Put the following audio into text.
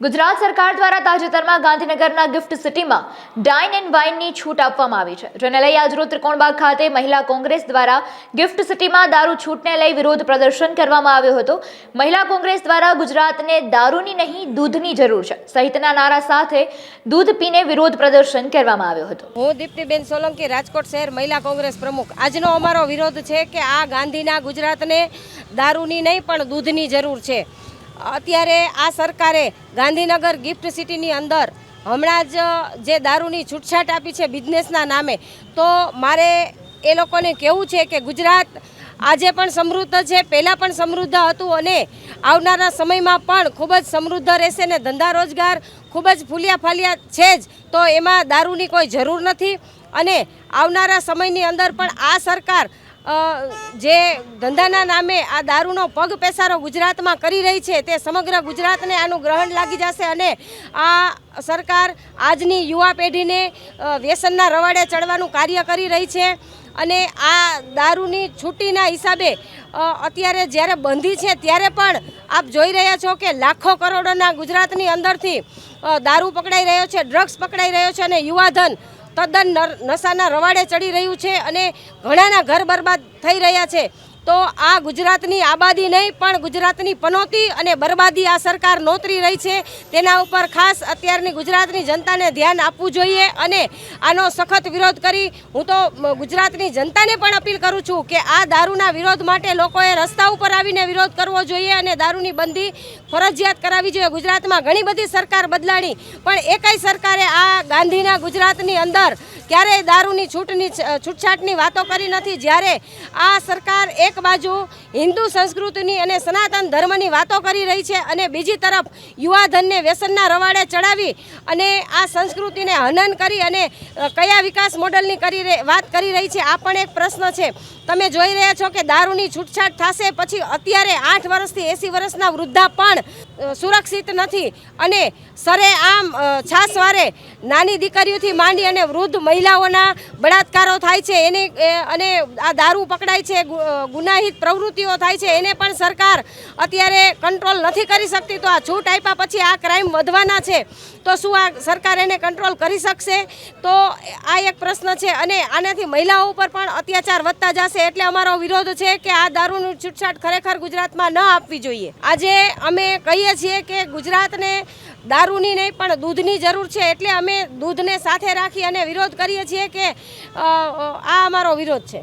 ગુજરાત સરકાર દ્વારા તાજેતરમાં ગાંધીનગરના ગિફ્ટ સિટીમાં ડાઇન એન્ડ વાઇનની છૂટ આપવામાં આવી છે, જેને લઈ આજરોજ ત્રિકોણબાગ ખાતે મહિલા કોંગ્રેસ દ્વારા ગિફ્ટ સિટીમાં દારૂ છૂટને લઈ વિરોધ પ્રદર્શન કરવામાં આવ્યો હતો. મહિલા કોંગ્રેસ દ્વારા ગુજરાતને દારૂની નહીં, દૂધની જરૂર છે. સહિતના નારા સાથે દૂધ પીને વિરોધ પ્રદર્શન કરવામાં આવ્યો હતો. હું દીપ્તિબેન સોલંકી, રાજકોટ શહેર મહિલા કોંગ્રેસ પ્રમુખ. આજનો અમારો વિરોધ છે કે આ ગાંધીના ગુજરાતને દારૂની નહીં, પણ દૂધની જરૂર છે. અત્યારે આ સરકારે ગાંધીનગર ગિફ્ટ સિટીની અંદર હમણાં જ જે દારૂની છૂટછાટ આપી છે બિઝનેસના નામે, તો મારે એ લોકોને કહેવું છે કે ગુજરાત આજે પણ સમૃદ્ધ છે, પહેલાં પણ સમૃદ્ધ હતું અને આવનારા સમયમાં પણ ખૂબ જ સમૃદ્ધ રહેશે ને ધંધા રોજગાર ખૂબ જ ફૂલિયા ફાલિયા છે જ, તો એમાં દારૂની કોઈ જરૂર નથી. અને આવનારા સમયની અંદર પણ આ સરકાર જે ધંધાના નામે આ દારૂનો પગ પેસારો ગુજરાતમાં કરી રહી છે તે સમગ્ર ગુજરાતને આનું ગ્રહણ લાગી જશે અને આ સરકાર આજની યુવા પેઢીને વ્યસનના રવાડે ચડવાનું કાર્ય કરી રહી છે અને આ દારૂની છૂટીના હિસાબે અત્યારે જ્યારે બંધી છે ત્યારે પણ આપ જોઈ રહ્યા છો કે લાખો કરોડોના ગુજરાતની અંદરથી દારૂ પકડાઈ રહ્યો છે, ડ્રગ્સ પકડાઈ રહ્યો છે અને યુવાધન તદ્દન નશાના રવાડે ચડી રહ્યું છે અને ઘણાના ઘર બરબાદ થઈ રહ્યા છે. તો આ ગુજરાતની આબાદી નહીં, પણ ગુજરાતની પનોતી અને બરબાદી આ સરકાર નોતરી રહી છે. તેના ઉપર ખાસ અત્યારની ગુજરાતની જનતાને ધ્યાન આપવું જોઈએ અને આનો સખત વિરોધ કરી. હું તો ગુજરાતની જનતાને પણ અપીલ કરું છું કે આ દારૂના વિરોધ માટે લોકોએ રસ્તા ઉપર આવીને વિરોધ કરવો જોઈએ અને દારૂની બંધી ફરજિયાત કરાવવી જોઈએ. ગુજરાતમાં ઘણી બધી સરકાર બદલાણી, પણ એકાઈ સરકારે આ ગાંધીના ગુજરાતની અંદર ક્યારેય દારૂની છૂટની છૂટછાટની વાતો કરી નથી. જ્યારે આ સરકાર એક બાજુ હિન્દુ સંસ્કૃતિની અને સનાતન ધર્મની વાતો કરી રહી છે અને બીજી તરફ યુવાધનને વ્યસનના રવાડે ચડાવી અને આ સંસ્કૃતિને હનન કરી અને કયા વિકાસ મોડલની કરી વાત કરી રહી છે, આ પણ એક પ્રશ્ન છે. તમે જોઈ રહ્યા છો કે દારૂની છૂટછાટ થશે પછી અત્યારે આઠ વર્ષથી એંસી વર્ષના વૃદ્ધા પણ સુરક્ષિત નથી. અને સરે આમ છાસવારે નાની દીકરીઓથી માંડી અને વૃદ્ધ મહિલાઓના બળાત્કારો થાય છે. એને અને આ દારૂ પકડાય છે ગુનાહિત પ્રવૃત્તિઓ થાય છે. એને પણ સરકાર અત્યારે કંટ્રોલ નથી કરી શકતી. તો આ છૂટ આપ્યા પછી આ ક્રાઇમ વધવાના છે. તો શું આ સરકાર એને કંટ્રોલ કરી શકશે? તો આ એક પ્રશ્ન છે. અને આનાથી મહિલાઓ ઉપર પણ અત્યાચાર વધતા જશે. એટલે અમારો વિરોધ છે કે આ દારૂનું છૂટછાટ ખરેખર ગુજરાતમાં ન આપવી જોઈએ. આજે અમે કહીએ છીએ કે ગુજરાતને દારૂની નહીં, પણ દૂધની જરૂર છે એટલે અમે દૂધને સાથે રાખી અને વિરોધ કરીએ છીએ કે આ અમારો વિરોધ છે.